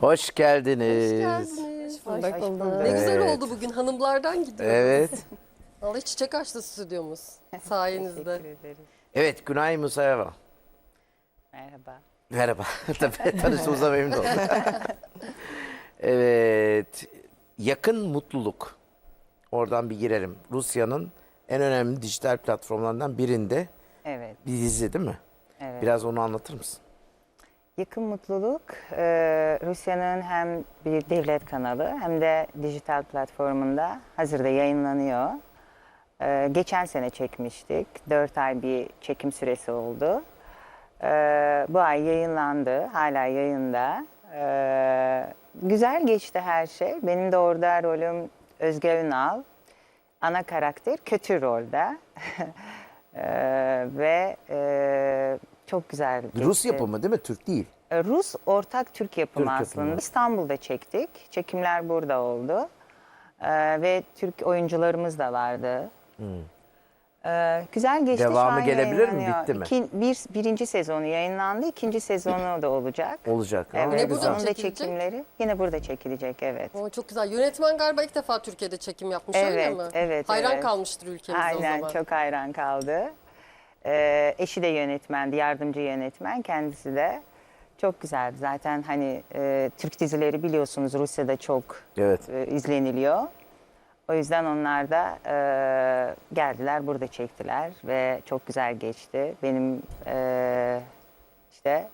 Hoş geldiniz. Hoş geldiniz. Hoş bulduk. Ne güzel oldu bugün hanımlardan gidiyoruz. Evet. Vallahi çiçek açtı stüdyomuz sayenizde. Teşekkür ederiz. Evet Günay Musayeva. Merhaba. Merhaba. Tabii tanıştığımıza memnun oldum. evet. Yakın mutluluk. Oradan bir girelim. Rusya'nın en önemli dijital platformlarından birinde Evet, bir dizi değil mi? evet. Biraz onu anlatır mısın? Yakın Mutluluk e, Rusya'nın hem bir devlet kanalı hem de dijital platformunda hazırda yayınlanıyor. E, geçen sene çekmiştik. 4 ay bir çekim süresi oldu. E, bu ay yayınlandı. Hala yayında. Güzel geçti her şey. Benim de orada rolüm Özge Ünal. Ana karakter kötü rolde. Ve çok güzel geçti. Rus yapımı değil mi? Türk değil. E, Rus ortak Türk yapımı Türk aslında. yapımı. İstanbul'da çektik. Çekimler burada oldu. E, ve Türk oyuncularımız da vardı. E, güzel geçti. Hmm. Devamı gelebilir mi? Bitti mi? İki- bir, birinci sezonu yayınlandı. ikinci sezonu da olacak. Olacak. Evet, Yine burada onun da çekimleri yine burada çekilecek evet. Oo, çok güzel. Yönetmen galiba ilk defa Türkiye'de çekim yapmış öyle Evet, mi? evet, Hayran evet. kalmıştır ülkemiz o Aynen zaman. çok hayran kaldı. Ee, eşi de yönetmendi, yardımcı yönetmen kendisi de. Çok güzeldi. Zaten hani e, Türk dizileri biliyorsunuz Rusya'da çok Evet. e, izleniliyor. O yüzden onlar da e, geldiler, burada çektiler ve çok güzel geçti. Benim e, işte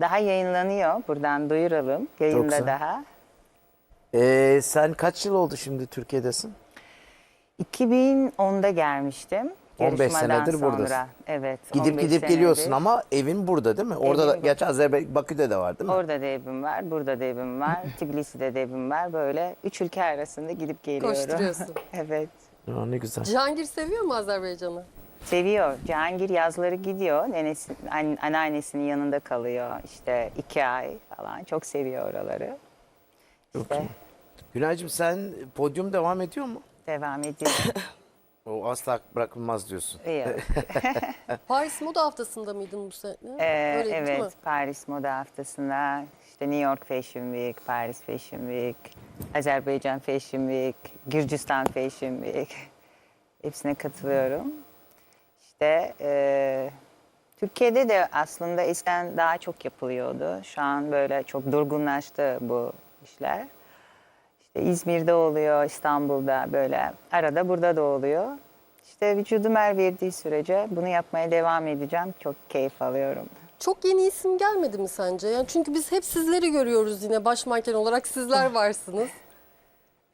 daha yayınlanıyor. Buradan duyuralım. Yayında güzel. daha. Ee, sen kaç yıl oldu şimdi Türkiye'desin? 2010'da gelmiştim. 15 Yarışmadan senedir sonra. buradasın. Evet. Gidip 15 gidip senedir. geliyorsun ama evin burada değil mi? Orada da, Evim bu- gerçi Azerbaycan Bakü'de de var değil mi? Orada da evim var, burada da evim var, Tbilisi'de de evim var. Böyle üç ülke arasında gidip geliyorum. Koşturuyorsun. evet. Aa, ne güzel. Cihangir seviyor mu Azerbaycan'ı? Seviyor. Cihangir yazları gidiyor. Nenesi, an, anneannesinin yanında kalıyor. İşte iki ay falan. Çok seviyor oraları. İşte Günaycığım sen podyum devam ediyor mu? devam ediyor. O asla bırakılmaz diyorsun. Yok. Paris Moda Haftası'nda mıydın bu sene? Ee, Öyleydi değil mi? evet, Paris Moda Haftası'nda işte New York Fashion Week, Paris Fashion Week, Azerbaycan Fashion Week, Gürcistan Fashion Week hepsine katılıyorum. İşte e, Türkiye'de de aslında eskiden daha çok yapılıyordu. Şu an böyle çok durgunlaştı bu işler. İzmir'de oluyor, İstanbul'da böyle arada burada da oluyor. İşte vücudum el verdiği sürece bunu yapmaya devam edeceğim. Çok keyif alıyorum. Çok yeni isim gelmedi mi sence? Yani çünkü biz hep sizleri görüyoruz yine baş manken olarak sizler varsınız.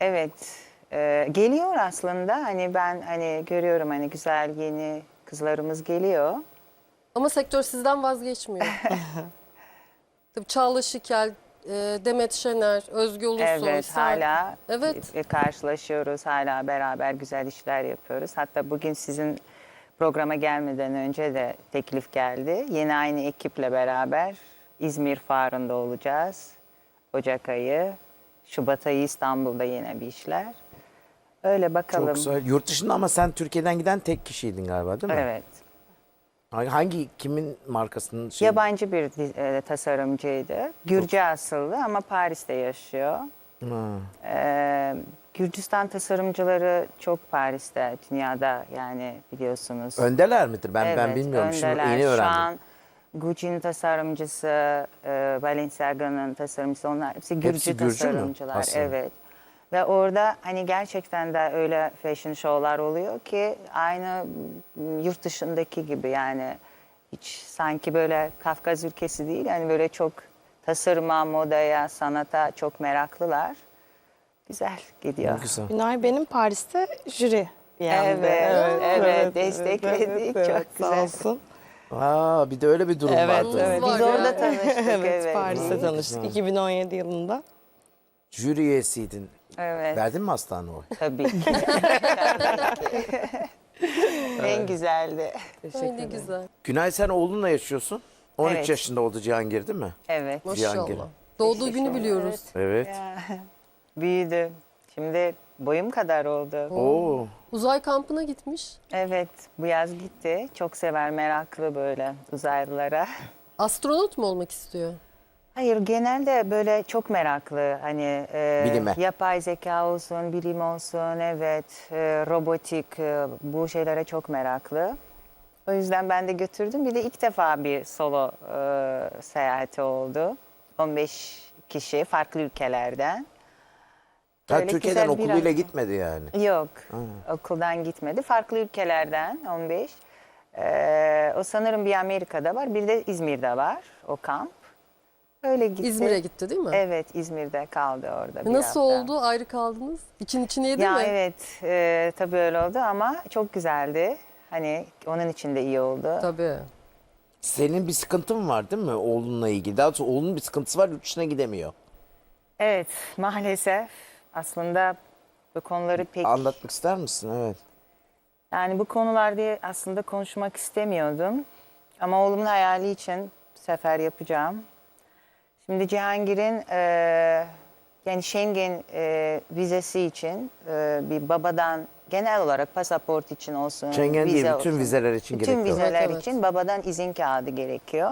Evet, e, geliyor aslında. Hani ben hani görüyorum hani güzel yeni kızlarımız geliyor. Ama sektör sizden vazgeçmiyor. Tabii Çağla Şikel, e, Demet Şener, Özge Ulusoy, Evet, Ser- hala Evet. e, karşılaşıyoruz. Hala beraber güzel işler yapıyoruz. Hatta bugün sizin programa gelmeden önce de teklif geldi. Yine aynı ekiple beraber İzmir Fuarı'nda olacağız. Ocak ayı, Şubat ayı İstanbul'da yine bir işler. Öyle bakalım. Çok güzel. Yurt dışında ama sen Türkiye'den giden tek kişiydin galiba değil mi? Evet. Hangi, hangi kimin markasının şey? Yabancı bir e, tasarımcıydı. Gürcü asıllı ama Paris'te yaşıyor. Ha. Ee, Gürcistan tasarımcıları çok Paris'te, dünyada yani biliyorsunuz. Öndeler midir? Ben ben Evet, bilmiyorum. Şimdi öndeler. yeni öğrendim. Şu an Gucci'nin tasarımcısı, e, Balenciaga'nın tasarımcısı onlar hepsi Gürcü, Hepsi Gürcü mü tasarımcılar. aslında? Evet. Ve orada hani gerçekten de öyle fashion show'lar oluyor ki aynı yurt dışındaki gibi yani hiç sanki böyle Kafkas ülkesi değil yani böyle çok tasarıma, modaya, sanata çok meraklılar. Güzel gidiyor. Güzel. Günay benim Paris'te jüri bir yanda. Evet, evet, destekledik. Çok Sağ güzel. olsun. Aa, bir de öyle bir durum Evet, vardı. evet. Biz orada tanıştık. evet, evet. Paris'te tanıştık 2017 yılında. Jüri üyesiydin. Evet. Verdin mi hastane oy? Tabii ki. Tabii ki. en güzeldi. Ay ne güzel. Günay sen oğlunla yaşıyorsun. 13 Evet. yaşında oldu Cihangir değil mi? Evet. Cihangir. Maşallah. Doğduğu günü biliyoruz. Evet. Büyüdü. Şimdi boyum kadar oldu. Oo. Uzay kampına gitmiş. Evet. Bu yaz gitti. Çok sever, meraklı böyle uzaylılara. Astronot mu olmak istiyor? Hayır genelde böyle çok meraklı hani e, Bilime. yapay zeka olsun, bilim olsun, evet e, robotik e, bu şeylere çok meraklı. O yüzden ben de götürdüm. Bir de ilk defa bir solo e, seyahati oldu. 15 kişi farklı ülkelerden. Ha, Böyle Türkiye'den güzel bir okuluyla an- gitmedi yani. Yok, okuldan gitmedi. Farklı ülkelerden 15. Ee, o sanırım bir Amerika'da var, bir de İzmir'de var o kamp. Öyle gitti. İzmir'e gitti değil mi? Evet, İzmir'de kaldı orada bir Nasıl hafta. oldu? Ayrı kaldınız? İçin içine yedi Ya mi? evet, e, tabii öyle oldu ama çok güzeldi. Hani onun için de iyi oldu. Tabii. Senin bir sıkıntın var değil mi oğlunla ilgili? Daha doğrusu oğlunun bir sıkıntısı var yurt dışına gidemiyor. Evet, maalesef aslında bu konuları pek... Anlatmak ister misin? Evet. Yani bu konularda aslında konuşmak istemiyordum. Ama oğlumun hayali için sefer yapacağım. Şimdi Cihangir'in e, yani Schengen e, vizesi için e, bir babadan genel olarak pasaport için olsun. Schengen değil, vize bütün olsun. vizeler için Bütün gerekiyor. vizeler Evet, evet. için babadan izin kağıdı gerekiyor.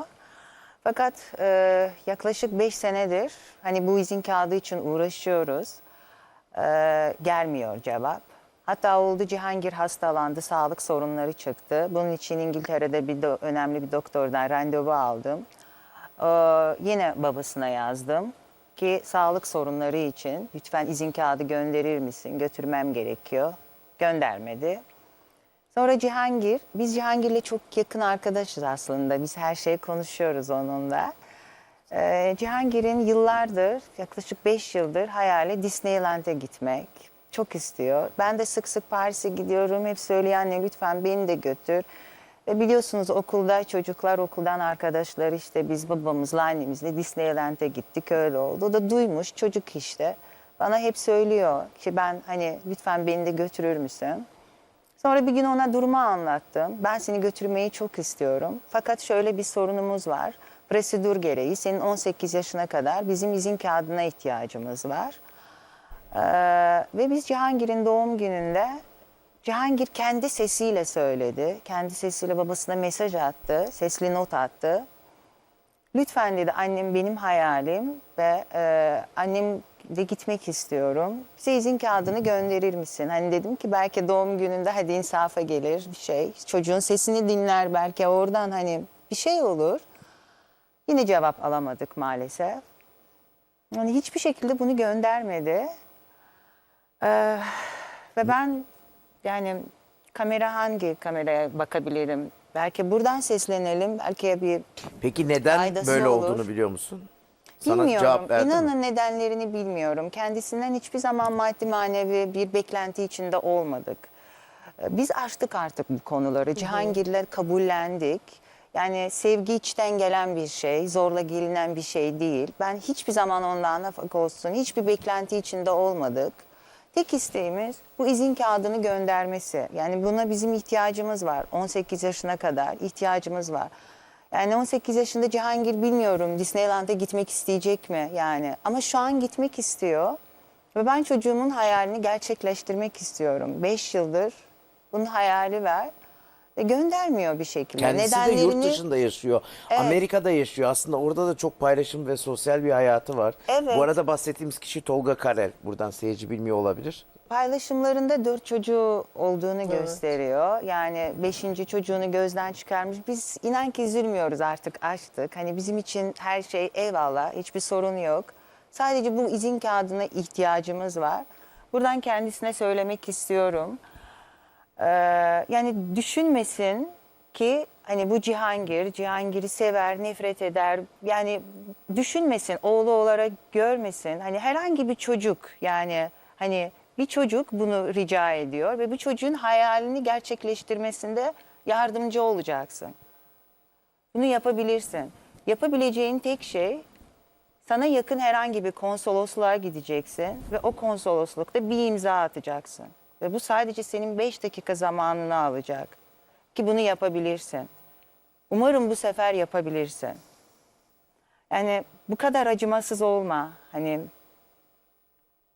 Fakat e, yaklaşık 5 senedir hani bu izin kağıdı için uğraşıyoruz. E, gelmiyor cevap. Hatta oldu Cihangir hastalandı, sağlık sorunları çıktı. Bunun için İngiltere'de bir do- önemli bir doktordan randevu aldım. E, yine babasına yazdım ki sağlık sorunları için lütfen izin kağıdı gönderir misin? Götürmem gerekiyor. Göndermedi. Sonra Cihangir, biz Cihangir'le çok yakın arkadaşız aslında. Biz her şeyi konuşuyoruz onunla. Ee, Cihangir'in yıllardır, yaklaşık 5 yıldır hayali Disneyland'e gitmek. Çok istiyor. Ben de sık sık Paris'e gidiyorum. Hep söylüyor anne lütfen beni de götür. Ve biliyorsunuz okulda çocuklar okuldan arkadaşlar işte biz babamızla annemizle Disneyland'e gittik öyle oldu. O da duymuş çocuk işte. Bana hep söylüyor ki ben hani lütfen beni de götürür müsün? Sonra bir gün ona durumu anlattım. Ben seni götürmeyi çok istiyorum. Fakat şöyle bir sorunumuz var. Prosedür gereği senin 18 yaşına kadar bizim izin kağıdına ihtiyacımız var. Ee, ve biz Cihangir'in doğum gününde Cihangir kendi sesiyle söyledi. Kendi sesiyle babasına mesaj attı. Sesli not attı. Lütfen dedi annem benim hayalim ve e, annem de gitmek istiyorum. Bize izin kağıdını gönderir misin? Hani dedim ki belki doğum gününde hadi insafa gelir bir şey. Çocuğun sesini dinler belki oradan hani bir şey olur. Yine cevap alamadık maalesef. Yani hiçbir şekilde bunu göndermedi. Ee, ve ben yani kamera hangi kameraya bakabilirim? Belki buradan seslenelim. Belki bir Peki neden Faydası böyle olur. olduğunu biliyor musun? Sana Bilmiyorum. cevap verdi mi? İnanın nedenlerini bilmiyorum. Kendisinden hiçbir zaman maddi manevi bir beklenti içinde olmadık. Ee, Biz açtık artık bu konuları. Cihangir'le kabullendik. Yani sevgi içten gelen bir şey, zorla gelinen bir şey değil. Ben hiçbir zaman ondan nafak olsun, hiçbir beklenti içinde olmadık. Tek isteğimiz bu izin kağıdını göndermesi. Yani buna bizim ihtiyacımız var. 18 yaşına kadar ihtiyacımız var. Yani 18 yaşında Cihangir bilmiyorum Disneyland'a gitmek isteyecek mi yani. Ama şu an gitmek istiyor. Ve ben çocuğumun hayalini gerçekleştirmek istiyorum. 5 yıldır bunun hayali var. Ve göndermiyor bir şekilde. Kendisi de yurt dışında yaşıyor. Amerika'da yaşıyor. Aslında orada da çok paylaşım ve sosyal bir hayatı var. Evet. Bu arada bahsettiğimiz kişi Tolga Karel. Buradan seyirci bilmiyor olabilir. paylaşımlarında dört çocuğu olduğunu gösteriyor. Yani beşinci çocuğunu gözden çıkarmış. Biz inan ki üzülmüyoruz artık açtık. Hani bizim için her şey eyvallah hiçbir sorun yok. Sadece bu izin kağıdına ihtiyacımız var. Buradan kendisine söylemek istiyorum. Ee, yani düşünmesin ki hani bu Cihangir, Cihangir'i sever, nefret eder. Yani düşünmesin, oğlu olarak görmesin. Hani herhangi bir çocuk yani hani bir çocuk bunu rica ediyor ve bu çocuğun hayalini gerçekleştirmesinde yardımcı olacaksın. Bunu yapabilirsin. Yapabileceğin tek şey sana yakın herhangi bir konsolosluğa gideceksin ve o konsoloslukta bir imza atacaksın. Ve bu sadece senin 5 dakika zamanını alacak. Ki bunu yapabilirsin. Umarım bu sefer yapabilirsin. Yani bu kadar acımasız olma. Hani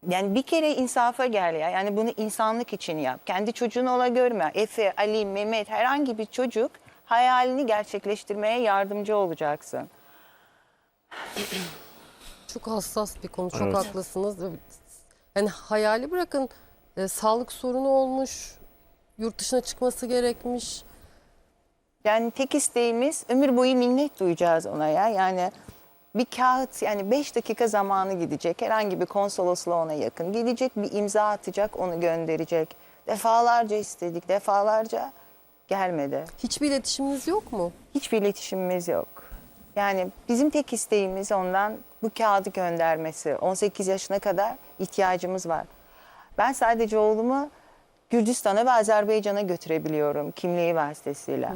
yani bir kere insafa gel ya. Yani bunu insanlık için yap. Kendi çocuğunu ola görme. Efe, Ali, Mehmet herhangi bir çocuk hayalini gerçekleştirmeye yardımcı olacaksın. çok hassas bir konu. Çok Evet. haklısınız. Yani hayali bırakın e, sağlık sorunu olmuş, yurt dışına çıkması gerekmiş. Yani tek isteğimiz ömür boyu minnet duyacağız ona ya. Yani bir kağıt yani 5 dakika zamanı gidecek. Herhangi bir konsolosluğa ona yakın. Gidecek bir imza atacak onu gönderecek. Defalarca istedik defalarca gelmedi. Hiçbir iletişiminiz yok mu? Hiçbir iletişimimiz yok. Yani bizim tek isteğimiz ondan bu kağıdı göndermesi. 18 yaşına kadar ihtiyacımız var. Ben sadece oğlumu Gürcistan'a ve Azerbaycan'a götürebiliyorum kimliği vasıtasıyla.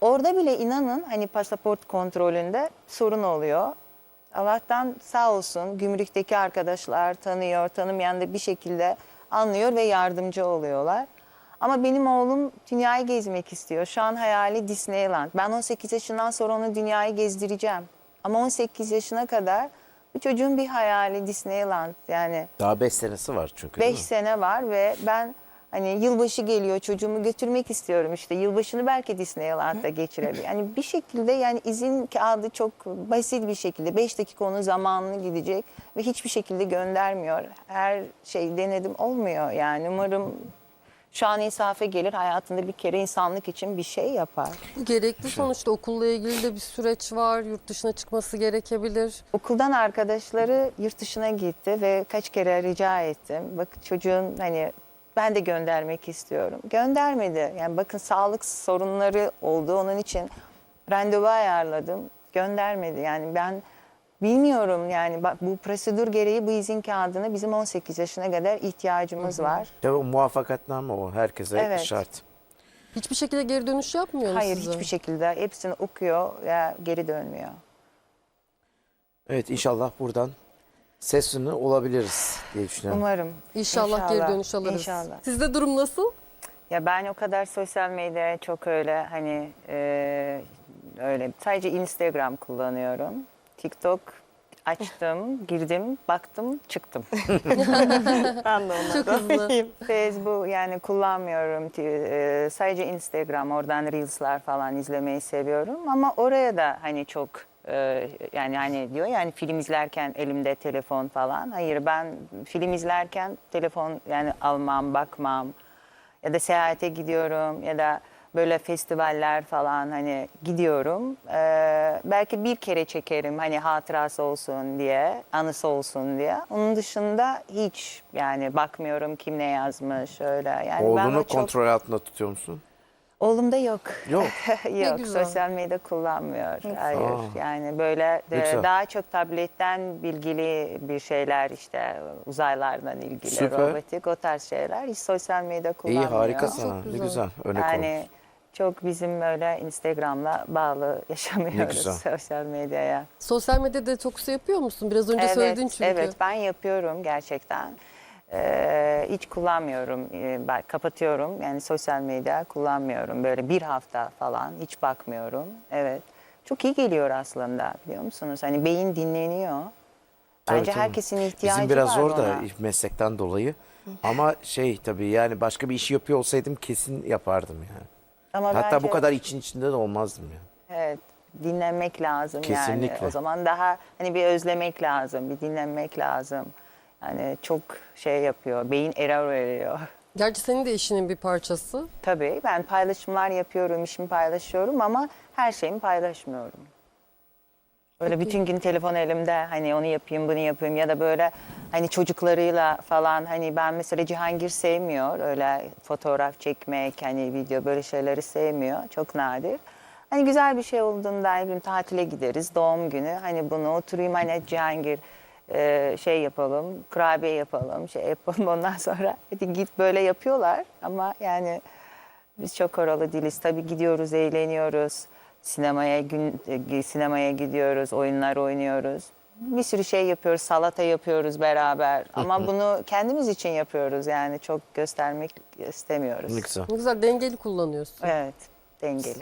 Orada bile inanın hani pasaport kontrolünde sorun oluyor. Allah'tan sağ olsun gümrükteki arkadaşlar tanıyor, tanımayan da bir şekilde anlıyor ve yardımcı oluyorlar. Ama benim oğlum dünyayı gezmek istiyor. Şu an hayali Disneyland. Ben 18 yaşından sonra onu dünyayı gezdireceğim. Ama 18 yaşına kadar bu çocuğun bir hayali Disneyland. Yani Daha 5 senesi var çünkü değil 5 mi? sene var ve ben hani yılbaşı geliyor çocuğumu götürmek istiyorum işte. Yılbaşını belki Disneyland'da geçirebilir. Yani bir şekilde yani izin kağıdı çok basit bir şekilde 5 dakika onun zamanını gidecek ve hiçbir şekilde göndermiyor. Her şey denedim olmuyor yani umarım şu an insafe gelir hayatında bir kere insanlık için bir şey yapar. Gerekli sonuçta okulla ilgili de bir süreç var. Yurt dışına çıkması gerekebilir. Okuldan arkadaşları yurt dışına gitti ve kaç kere rica ettim. Bak çocuğun hani ben de göndermek istiyorum. Göndermedi. Yani bakın sağlık sorunları oldu. Onun için randevu ayarladım. Göndermedi. Yani ben bilmiyorum yani bak bu prosedür gereği bu izin kağıdına bizim 18 yaşına kadar ihtiyacımız var. Tabii o muvaffakatname o herkese Evet. şart. Hiçbir şekilde geri dönüş yapmıyor mu Hayır size? hiçbir şekilde hepsini okuyor ya geri dönmüyor. Evet inşallah buradan sesini olabiliriz diye düşünüyorum. Umarım. İnşallah, geri dönüş alırız. İnşallah. Sizde durum nasıl? Ya ben o kadar sosyal medyaya çok öyle hani e, öyle sadece Instagram kullanıyorum. TikTok açtım, girdim, baktım, çıktım. Ben de ona Çok hızlı. Facebook yani kullanmıyorum. E, sadece Instagram oradan Reels'lar falan izlemeyi seviyorum ama oraya da hani çok e, yani hani diyor yani film izlerken elimde telefon falan. Hayır ben film izlerken telefon yani almam, bakmam ya da seyahate gidiyorum ya da böyle festivaller falan hani gidiyorum. Ee, belki bir kere çekerim hani hatırası olsun diye, anısı olsun diye. Onun dışında hiç yani bakmıyorum kim ne yazmış öyle. Yani ben Oğlunu o çok- kontrol altında tutuyor musun? Oğlumda yok. Yok. yok güzel. sosyal medya kullanmıyor. Hayır. Aa. Yani böyle Ne de, güzel. daha çok tabletten bilgili bir şeyler işte uzaylardan ilgili, Süper. robotik o tarz şeyler. Hiç sosyal medya İyi kullanmıyor. harika Çok sana. Ne güzel. güzel. Örnek olmuş. Yani çok bizim öyle Instagram'la bağlı yaşamıyoruz güzel. sosyal medyaya. Sosyal medya detoksu yapıyor musun? Biraz önce söyledin çünkü. Evet ben yapıyorum gerçekten. Ee, hiç kullanmıyorum. Ee, kapatıyorum. Yani sosyal medya kullanmıyorum. Böyle bir hafta falan hiç bakmıyorum. Evet. Çok iyi geliyor aslında biliyor musunuz? Hani beyin dinleniyor. Tabii, Bence tabii. herkesin ihtiyacı Bizim biraz var zor da ona. meslekten dolayı. Ama şey tabii yani başka bir işi yapıyor olsaydım kesin yapardım yani. Ama Hatta bence- bu kadar için içinde de olmazdım yani. Evet. Dinlenmek lazım yani. Kesinlikle. O zaman daha hani bir özlemek lazım, bir dinlenmek lazım. Yani çok şey yapıyor, beyin error veriyor. Gerçi senin de işinin bir parçası. Tabii ben paylaşımlar yapıyorum, işimi paylaşıyorum ama her şeyimi paylaşmıyorum. Böyle bütün gün telefon elimde hani onu yapayım bunu yapayım ya da böyle hani çocuklarıyla falan hani ben mesela Cihangir sevmiyor öyle fotoğraf çekmek hani video böyle şeyleri sevmiyor çok nadir. Hani güzel bir şey olduğunda ne bileyim tatile gideriz doğum günü hani bunu oturayım hani Cihangir e, şey yapalım kurabiye yapalım şey yapalım ondan sonra hadi git böyle yapıyorlar ama yani biz çok oralı değiliz. Tabii gidiyoruz, eğleniyoruz. Sinemaya gün e, sinemaya gidiyoruz, oyunlar oynuyoruz. Bir sürü şey yapıyoruz, salata yapıyoruz beraber. Ama bunu kendimiz için yapıyoruz yani çok göstermek istemiyoruz. Ne güzel. Ne güzel dengeli kullanıyorsun. Evet, dengeli.